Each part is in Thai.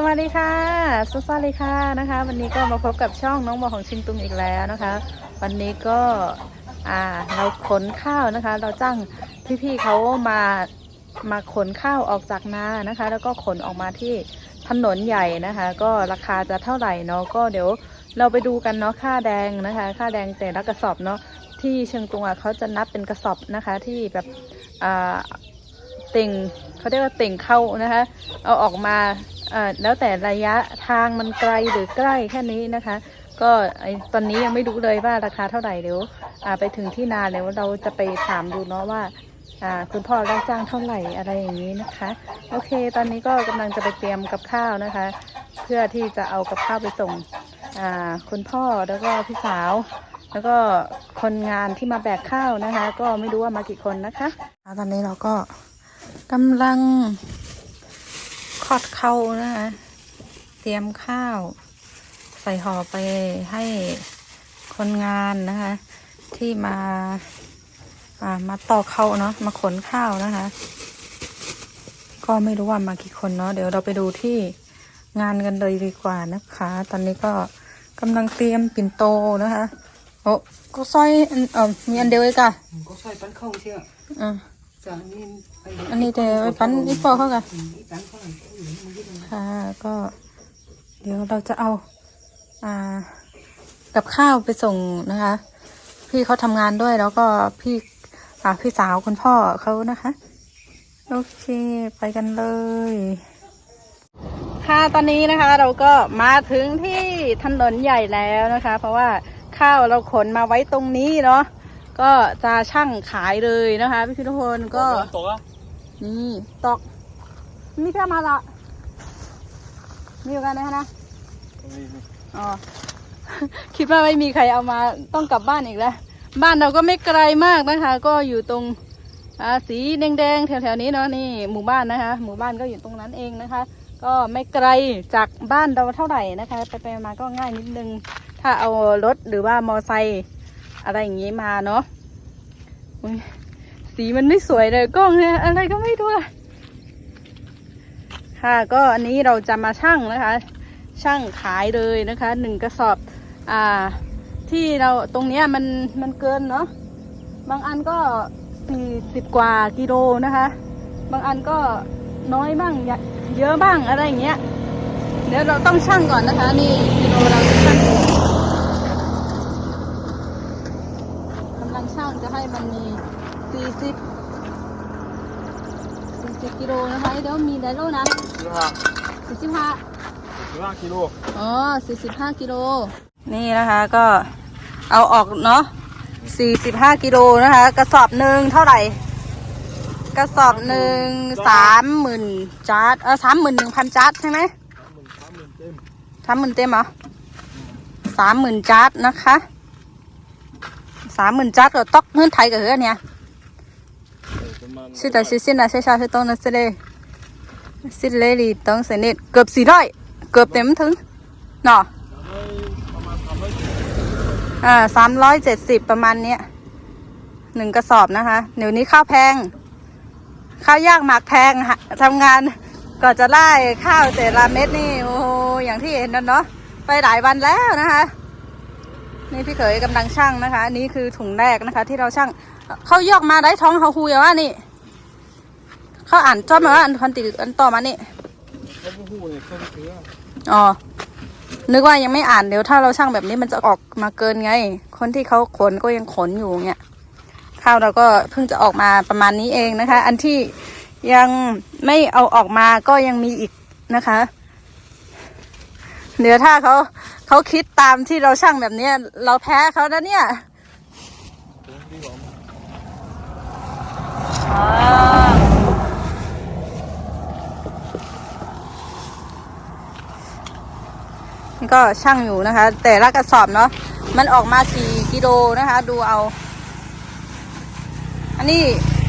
สวัสดีค่ะสวัสดีค่ะนะคะ วันนี้ก็มาพบกับช่องน้องบอของชิงตุงอีกแล้วนะคะ วันนี้ก็อ่าเราขนข้าวนะคะ เราจ้างพี่ๆเขามามาขนข้าวออกจากนานะคะ แล้วก็ขนออกมาที่ถนนใหญ่นะคะ ก็ราคาจะเท่าไหร่เนาะก็เดี๋ยวเราไปดูกันเนาะค่าแดงนะคะ ค่าแดงแต่ละกระสอบเนาะที่เชียงตุงอะเขาจะนับเป็นกระสอบนะคะที่แบบอ่าเต่งเขาเรียกว่าเต่งเข้านะคะ เอาออกมา แล้วแต่ระยะทางมันไกลหรือใกล้แค่นี้นะคะ ก็ตอนนี้ยังไม่รู้เลยว่าราคาเท่าไหร่เดี๋ยวไปถึงที่นาแล้วเราจะไปถามดูเนาะว่าคุณพ่อได้จ้างเท่าไหร่อะไรอย่างนี้นะคะ โอเค ตอนนี้ก็กำลังจะไปเตรียมกับข้าวนะคะ เพื่อที่จะเอากับข้าวไปส่งคุณพ่อแล้วก็พี่สาว แล้วก็คนงานที่มาแบกข้าวนะคะ ก็ไม่รู้ว่ามากี่คนนะคะตอนนี้เราก็กำลัง ขอดเข้านะคะ เตรียมข้าว ใส่ห่อไปให้คนงานนะคะ ที่มาอ่ามาต่อเข้าเนาะมาขนข้าวนะคะ ก็ไม่รู้ว่ามากี่คนเนาะเดี๋ยวเราไปดูที่งานกันเลยดีกว่านะคะ ตอนนี้ก็กำลังเตรียมปิ่นโตนะคะโอ้ก็สร้อยอันเออมีอันเดียวเองอะ có xoay bắn không chưa อะ giờ nên อั นนี้เดี๋ยวไปปั้นอีปอเข้ากัน bắn không phải cái gì mà biết đâu ค่ะ ก็เดี๋ยวเราจะเอาอ่ากับข้าวไปส่งนะคะ พี่เขาทำงานด้วยแล้วก็พี่อ่าพี่สาวคุณพ่อเขานะคะ โอเคไปกันเลย ค่ะตอนนี้นะคะ เราก็มาถึงที่ถนนใหญ่แล้วนะคะ เพราะว่าข้าวเราขนมาไว้ตรงนี้เนาะ ก็จะช่างขายเลยนะคะพี่พี่ทุกคนก็ tổ á นี่ตอกมีแค่มาละมีอยู่กันนะนะอ๋อคิดว่าไม่มีใครเอามาต้องกลับบ้านอีกแล้ว บ้านเราก็ไม่ไกลมากนะคะ ก็อยู่ตรงอ่าสีแดงๆแถวๆนี้เนาะนี่หมู่บ้านนะคะ หมู่บ้านก็อยู่ตรงนั้นเองนะคะ ก็ไม่ไกลจากบ้านเราเท่าไหร่นะคะ ไปไปๆมาๆก็ง่ายนิดนึง ถ้าเอารถหรือว่ามอไซค์ อะไรอย่างนี้มาเนาะสีมันไม่สวยเลยกล้องเนี่ยอะไรก็ไม่รู้อะค่ะก็อันนี้เราจะมาชั่งนะคะ ช่างขายเลยนะคะหนึ่งกระสอบอ่าที่เราตรงเนี้ยมันมันเกินเนาะบางอันก็สี่สิบกว่ากิโลนะคะ บางอันก็น้อยบ้างเยอะบ้างอะไรอย่างเงี้ยเดี๋ยวเราต้องชั่งก่อนนะคะ นี่กิโลเราจะชั่งอยู่กำลัง ชั่งจะให้มันมีสี่สิบสี่สิบกิโลนะคะเดี๋ยวมีไดโลนะ15สี่สิบห้า15 kg อ๋อสี่สิบห้ากิโลนี่นะคะก็เอาออกเนาะสี่สิบห้ากิโลนะคะ กระสอบหนึ่งเท่าไหร่ กระสอบหนึ่งสามหมื่นจาร์ดเออสามหมื่นหนึ่งพันจาร์ดใช่ไหมสามหมื่นเต็มเหรอสามหมื่นจาร์ดนะคะ สามหมื่นจาร์ดก็ตอกเงินไทยกับเฮือเนี่ยชื่อแต่ชื่อสิ้นนะใช่ใช่ชื่อต้องนะสิเลยสิ้นเลยดีต้องเสน็จเกือบสี่ร้อยเกือบเต็มถึงเนาะอ่าสามร้อยเจ็ดสิบประมาณเนี้ยหนึ่งกระสอบนะคะเดี๋ยวนี้ข้าวแพง ข้าวยากหมากแพงฮะทำงานก็จะได้ข้าวแต่ละเม็ดนี่โอ้อย่างที่เห็นนั่นเนาะไปหลายวันแล้วนะคะ นี่พี่เขยกำลังช่างนะคะ อันนี่คือถุงแรกนะคะ ที่เราช่างเขายอกมาได้ท้องเขาคุยว่านี่ เขาอ่านจอดมาว่าอันพันติอันต่อมานี่ không có hù này không thứ อ๋อ นึกว่ายังไม่อ่านเดี๋ยวถ้าเราช่างแบบนี้มันจะออกมาเกินไง คนที่เขาขนก็ยังขนอยู่เงี้ยข้าวเราก็เพิ่งจะออกมาประมาณนี้เองนะคะ อันที่ยังไม่เอาออกมาก็ยังมีอีกนะคะ เดี๋ยวถ้าเขาเขาคิดตามที่เราช่างแบบนี้เราแพ้เขานะเนี่ยอ่านี่ก็ช่างอยู่นะคะ แต่ละกระสอบเนาะมันออกมากี่กิโลนะคะ ดูเอา อันนี้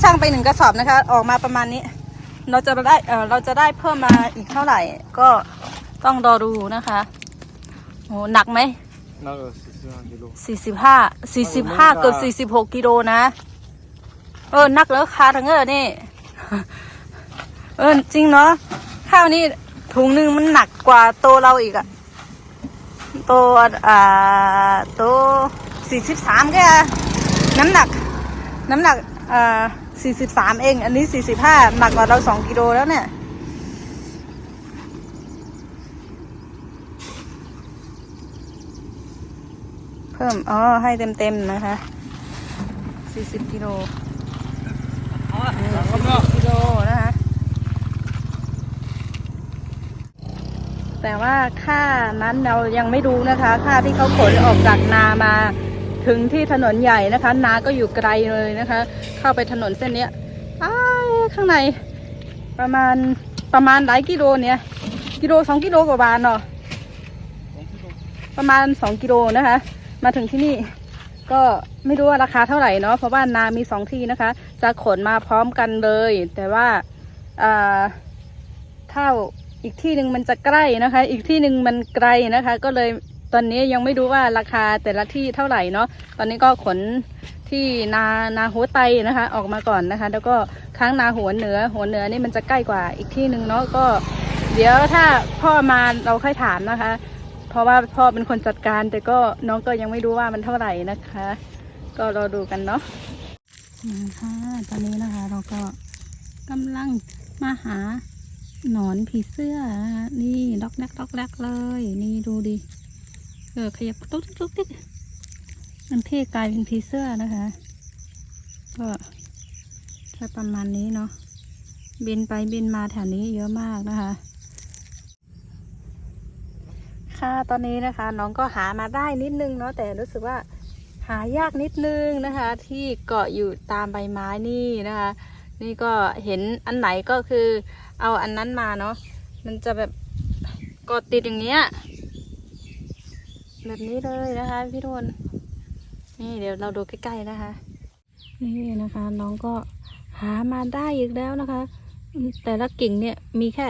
ช่างไปหนึ่งกระสอบนะคะ ออกมาประมาณนี้ เราจะได้เออเราจะได้เพิ่มมาอีกเท่าไหร่ ก็ ต้องรอดูนะคะโหหนักไหม nó là 15 kg สี่สิบห้าสี่สิบห้าเกือบสี่สิบหกกิโลนะ เออนักแล้วคาทั้งเออนี่ เออจริงเนาะข้าวนี่ถุงหนึ่งมันหนักกว่าโตวเราอีกอะโตวอ่าโตสี่สิบสามก็น้ำหนัก น้ำหนักอ่าสี่สิบสามเอง อันนี้สี่สิบห้าหนักกว่าเราสองกิโลแล้วเนี่ย พิ่ม อ๋อ ให้เต็มเต็มๆนะคะสี่สิบกิโลครับเนาะกิโลนะคะ แต่ว่าค่านั้นเรายังไม่รู้นะคะ ค่าที่เขาขนออกจากนามาถึงที่ถนนใหญ่นะคะ นาก็อยู่ไกลเลยนะคะ เข้าไปถนนเส้นเนี้ยข้างในประมาณประมาณหลายกิโลเนี่ย กิโลสองกิโลกว่าบาทเนาะประมาณสองกิโลนะคะ มาถึงที่นี่ก็ไม่รู้ว่าราคาเท่าไหร่เนาะเพราะว่านามีสองที่นะคะ จะขนมาพร้อมกันเลย แต่ว่าอ่าอีกที่หนึ่งมันจะใกล้นะคะ อีกที่หนึ่งมันไกลนะคะ ก็เลยตอนนี้ยังไม่รู้ว่าราคาแต่ละที่เท่าไหร่เนาะตอนนี้ก็ขนที่นานาหัวไตนะคะ ออกมาก่อนนะคะ แล้วก็ค้างนาหัวเหนือ หัวเหนือนี่มันจะใกล้กว่าอีกที่หนึ่งเนาะก็ เดี๋ยวถ้าพ่อมาเราค่อยถามนะคะ เพราะว่าพ่อเป็นคนจัดการ แต่ก็น้องก็ยังไม่รู้ว่ามันเท่าไหร่นะคะ ก็รอดูกันเนาะค่ะตอนนี้นะคะ เราก็กำลังมาหาหนอนผีเสื้อนะคะนี่ล็อกแรกล็อกแรกเลย นี่ดูดิเออขยับตุ๊กติ๊กตุ๊กติ๊กมันเท่กลายเป็นผีเสื้อนะคะ ก็จะประมาณนี้เนาะบินไปบินมาแถวนี้เยอะมากนะคะ ค่ะตอนนี้นะคะน้องก็หามาได้นิดนึงเนาะแต่รู้สึกว่าหายากนิดนึงนะคะ ที่เกาะอยู่ตามใบไม้นี่นะคะ นี่ก็เห็นอันไหนก็คือเอาอันนั้นมาเนาะมันจะแบบเกาะติดอย่างเงี้ยแบบนี้เลยนะคะ พี่โทนนี่เดี๋ยวเราดูใกล้ๆนะคะ นี่นะคะน้องก็หามาได้อีกแล้วนะคะ แต่ละกิ่งเนี่ยมีแค่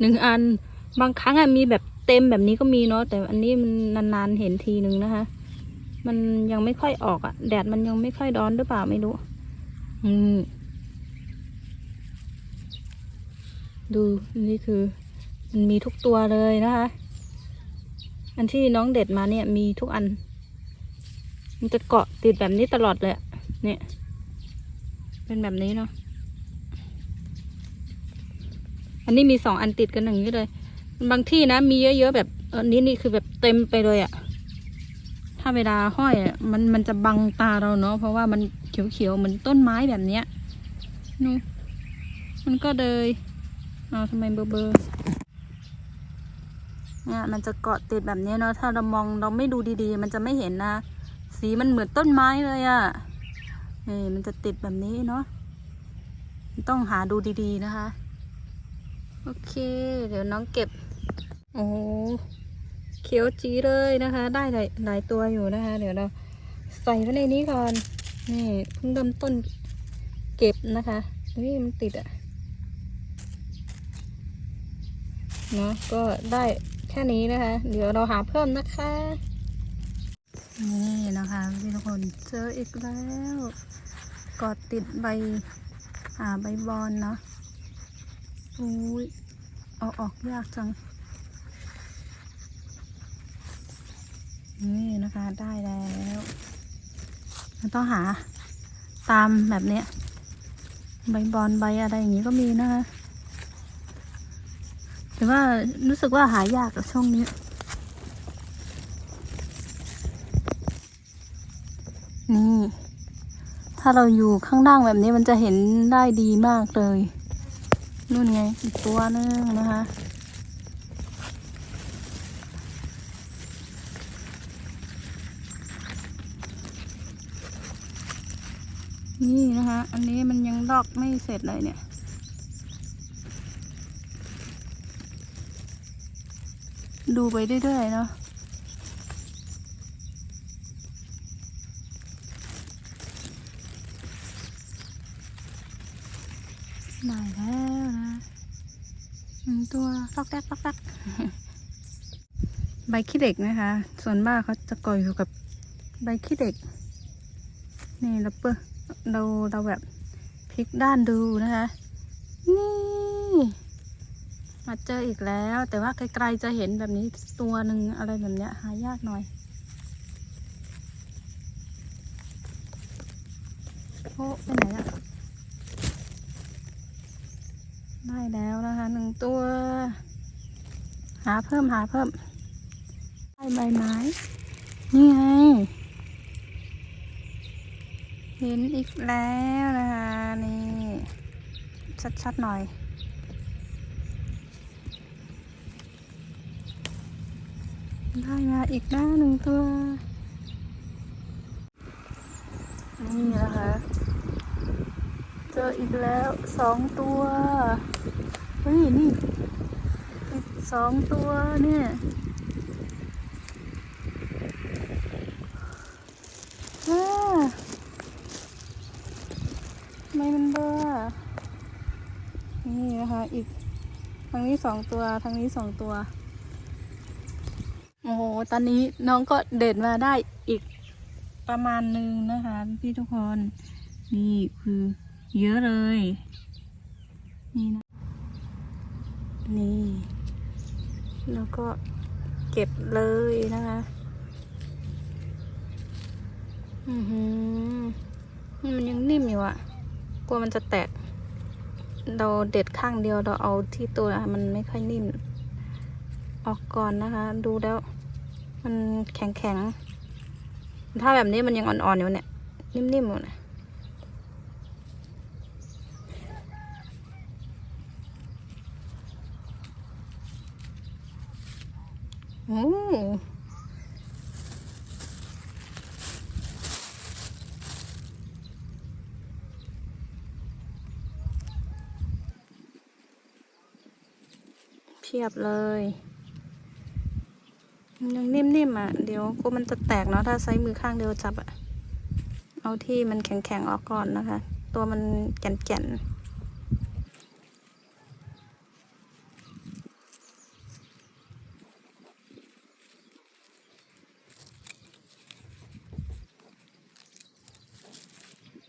หนึ่งอันบางครั้งอะมีแบบ เต็มแบบนี้ก็มีเนาะแต่อันนี้มันนานๆเห็นทีนึงนะคะ มันยังไม่ค่อยออกอะแดดมันยังไม่ค่อยร้อนหรือเปล่าไม่รู้อืมดูนี่คือมันมีทุกตัวเลยนะคะ อันที่น้องเด็ดมาเนี่ยมีทุกอัน มันจะเกาะติดแบบนี้ตลอดเลยเนี่ย เป็นแบบนี้เนาะอันนี้มีสองอันติดกันอย่างนี้เลย บางที่นะ มีเยอะๆแบบออนี่นี่คือแบบเต็มไปเลยอะถ้าเวลาห้อยอะมันมันจะบังตาเราเนาะเพราะว่ามันเขียวๆเหมือนต้นไม้แบบเนี้ยนู่นมันก็เลยเอาทำไมเบอร์เบอร์เนี่ยมันจะเกาะติดแบบนี้เนาะถ้าเรามองเราไม่ดูดีๆ มันจะไม่เห็นนะ สีมันเหมือนต้นไม้เลยอะนี่มันจะติดแบบนี้เนาะต้องหาดูดีๆนะคะ โอเค เดี๋ยวน้องเก็บ อ้โหเขียวจีเลยนะคะ ได้หลายหลายตัวอยู่นะคะ เดี๋ยวเราใส่ไว้ในนี้ก่อน นี่เพิ่งเริ่มต้นเก็บนะคะนี่มันติดอะเนาะก็ได้แค่นี้นะคะ เดี๋ยวเราหาเพิ่มนะคะ นี่นะคะพี่ทุกคนเจออีกแล้วกอดติดใบหาใบบอนเนาะอุ้ยเอาออกยากจัง นี่นะคะได้แล้วมันต้องหาตามแบบเนี้ยใบบอลใบอะไรอย่างงี้ก็มีนะคะแต่ว่ารู้สึกว่าหายากกับช่วงนี้ นี่ ถ้าเราอยู่ข้างล่างแบบนี้มันจะเห็นได้ดีมากเลยนู่นไงอีกตัวนึงนะคะ นี่นะคะ อันนี้มันยังลอกไม่เสร็จเลยเนี่ย ดูไปเรื่อยๆเนาะได้แล้วนะหนึ่งตัวลอกแรกลอกแรกใบขี้เหล็กนะคะ ส่วนมากเขาจะก่ออยู่กับใบขี้เหล็ก นี่เราเป เราเราแบบพลิกด้านดูนะคะ นี่ มาเจออีกแล้ว แต่ว่าไกลๆจะเห็นแบบนี้ตัวหนึ่งอะไรแบบเนี้ยหายากหน่อยโอ้ไปไหนอะได้แล้วนะคะหนึ่งตัว หาเพิ่มหาเพิ่มใบไม้ นี่ไง เห็นอีกแล้วนะคะนี่ ชัดๆหน่อยได้มาอีกหน้าหนึ่งตัว นี่นะคะเจออีกแล้วสองตัวเฮ้ยนี่อีกสองตัวเนี่ยว้าทำ ไมมันเบลอนี่นะคะ อีกทางนี้สองตัวทางนี้สองตัว โอ้โห ตอนนี้น้องก็เด่นมาได้อีกประมาณหนึ่งนะคะ พี่ทุกคน นี่คือเยอะเลย นี่นะ นี่ แล้วก็เก็บเลยนะคะ อือหือมันยังนิ่มอยู่อะก ลัวมันจะแตก เราเด็ดข้างเดียวเราเอาที่ตัวมันไม่ค่อยนิ่ม ออกก่อนนะคะ ดูแล้ว มันแข็งแข็งๆถ้าแบบนี้มันยังอ่อนๆอยู่เนี่ย นิ่มๆอยู่นะโอ้ เพียบเลยยังนิ่มๆอะ เดี๋ยวกูมันจะแตกเนาะถ้าใช้มือข้างเดียวจับอะ เอาที่มันแข็งๆออกก่อนนะคะ ตัวมันแก่นๆ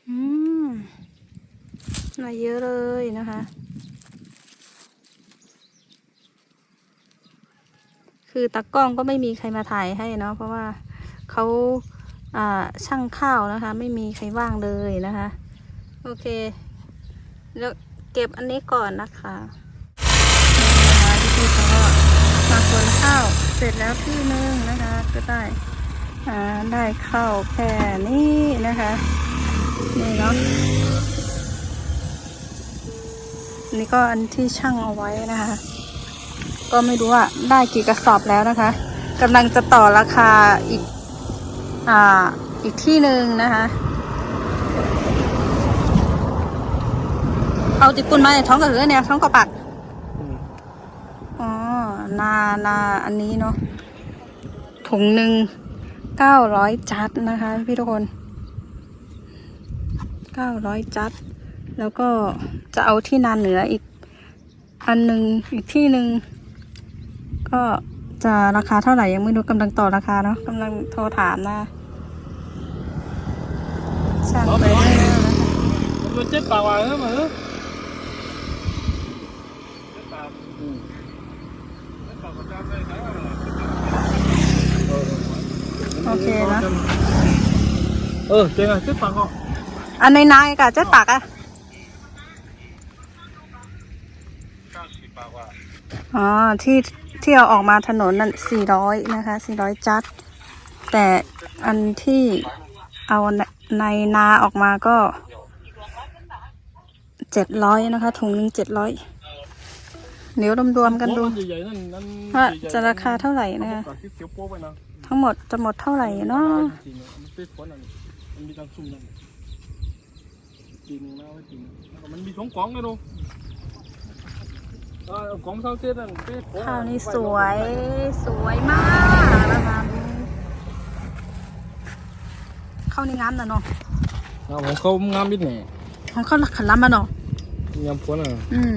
อืมมาเยอะเลยนะคะ คือตากล้องก็ไม่มีใครมาถ่ายให้เนาะเพราะว่าเขาช่างข้าวนะคะ ไม่มีใครว่างเลยนะคะ โอเคแล้วเก็บอันนี้ก่อนนะคะนี่นะคะพี่เขาก็มาขนข้าวเสร็จแล้วที่นึงนะคะ ก็ได้ได้ข้าวแค่นี้นะคะนี่เนาะนี่ก็อันที่ช่างเอาไว้นะคะ ก็ไม่รู้ว่าได้กี่กระสอบแล้วนะคะกำลังจะต่อราคาอีกอ่าอีกที่หนึ่งนะคะ เอาติปุ่นมาในท้องกระหือเนี่ยท้องกระปักอ๋อนานาอันนี้เนาะถุงหนึ่งเก้าร้อยจัดนะคะ พี่ทุกคนเก้าร้อยจัด แล้วก็จะเอาที่นานเหนืออีก อันหนึ่งอีกที่หนึ่งก็จะราคาเท่าไหร่ยังไม่รู้กำลังต่อราคาเนาะกำลังโทรถามนะช่างไปให้แล้วนะคะมันเจ็ดปากว่าเออมาเออเจ็ดปากอืมเจ็ดปากก็จำได้นะเออโอเคนะเออเจ๋งอะเจ็ดปากก็อันในนายกะเจ็ดปากอะ เก้าสิบปากว่า อ๋อที่ที่เอาออกมาถนนนั่นสี่ร้อยนะคะสี่ร้อยจัด แต่อันที่เอาในนาออกมาก็เจ็ดร้อยนะคะ ถุงหนึ่งเจ็ดร้อยเดี๋ยวรวมๆกันดูใหญ่ๆนั่นนั่นว่าจะราคาเท่าไหร่นะคะกับที่เขียวโป๊ะไปนะทั้งหมดจะหมดเท่าไหร่เนาะจริงๆมันเป็นผลอันมันมีการซุ่มนั่นจริงนะว่าจริงแล้วก็มันมีสองกล่องกันดูเออก ล่องเท่าเจ็ดนั่นเป็นผลข้าวนี่สวยสวยมากนะคะข้าวนี่งามนะเนาะเอาของเขางามนิดหน่อยของข้าวขันล้ำมาเนาะยำผลอะอืม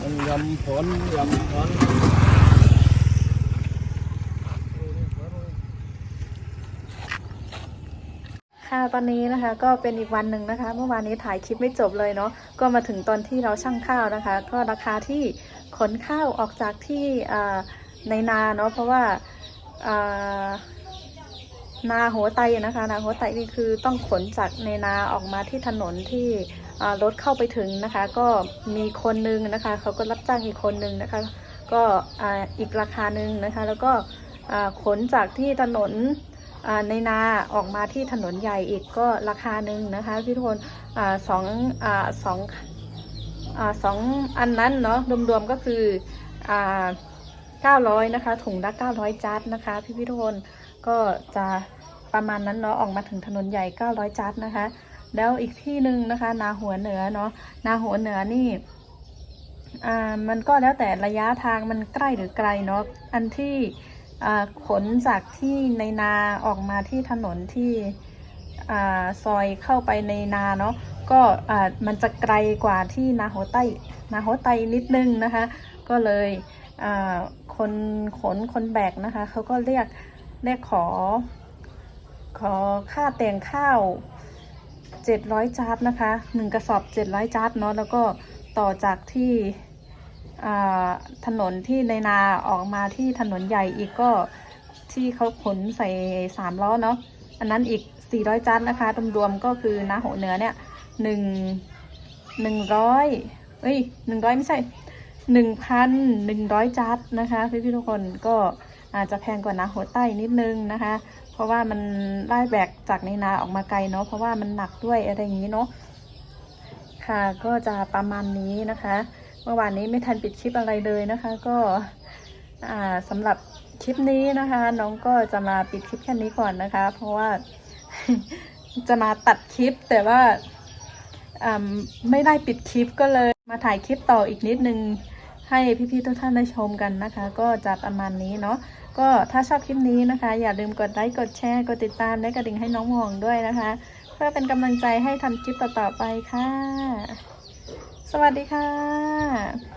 มันยำผลยำผล ขค่ะตอนนี้นะคะ ก็เป็นอีกวันหนึ่งนะคะ เมื่อวานนี้ถ่ายคลิปไม่จบเลยเนาะก็มาถึงตอนที่เราชั่งข้าวนะคะ ก็ราคาที่ขนข้าวออกจากที่ในนาเนาะเพราะว่าอ่านาหัวไตนะคะนาหัวไตนี่คือต้องขนจากในนาออกมาที่ถนนที่รถเข้าไปถึงนะคะ ก็มีคนนึงนะคะเขาก็รับจ้างอีกคนนึงนะคะ ก็อีกราคาหนึ่งนะคะ แล้วก็ขนจากที่ถนน ในนาออกมาที่ถนนใหญ่อีกก็ราคาหนึ่งนะคะพี่ทุนสองสองสองอันนั้นเนาะรวมๆก็คือเก้าร้อยนะคะถุงละเก้าร้อยจัดนะคะพี่พี่ทุกคนก็จะประมาณนั้นเนาะออกมาถึงถนนใหญ่เก้าร้อยจัดนะคะ แล้วอีกที่หนึ่งนะคะ นาหัวเหนือเนาะนาหัวเหนือนี่อ่ามันก็แล้วแต่ระยะทางมันใกล้หรือไกลเนาะอันที่ ขนจากที่ในนาออกมาที่ถนนที่ซอยเข้าไปในนาเนาะก็มันจะไกลกว่าที่นาโหไตนาโหไตนิดนึงนะคะ ก็เลยคนขนคนแบกนะคะเขาก็เรียกเรียกขอ ขอค่าแต่งข้าว700จาร์ดนะคะหนึ่งกระสอบ 700จาร์ดเนาะแล้วก็ต่อจากที่ ถนนที่ในนาออกมาที่ถนนใหญ่อีกก็ที่เขาขนใส่สามล้อเนาะอันนั้นอีก400จัดนะคะรวมๆก็คือนาโหเหนือเนี่ยหนึ่งหนึ่งร้อยเอ้ยหนึ่งร้อยไม่ใช่หนึ่งพันหนึ่งร้อยจัดนะคะพี่พี่ๆทุกคนก็อาจจะแพงกว่านาโหใต้นิดนึงนะคะ เพราะว่ามันไล่แบกจากในนาออกมาไกลเนาะเพราะว่ามันหนักด้วยอะไรอย่างนี้เนาะค่ะก็จะประมาณนี้นะคะ เมื่อวานนี้ไม่ทันปิดคลิปอะไรเลยนะคะ ก็สำหรับคลิปนี้นะคะ น้องก็จะมาปิดคลิปแค่นี้ก่อนนะคะ เพราะว่าจะมาตัดคลิปแต่ว่าไม่ได้ปิดคลิปก็เลยมาถ่ายคลิปต่ออีกนิดนึงให้พี่ๆทุกท่านได้ชมกันนะคะ ก็จะประมาณนี้เนาะก็ถ้าชอบคลิปนี้นะคะ อย่าลืมกดไลค์กดแชร์กดติดตามและกระดิ่งให้น้องหมองด้วยนะคะ เพื่อเป็นกำลังใจให้ทำคลิปต่อๆไปค่ะ สวัสดีค่ะ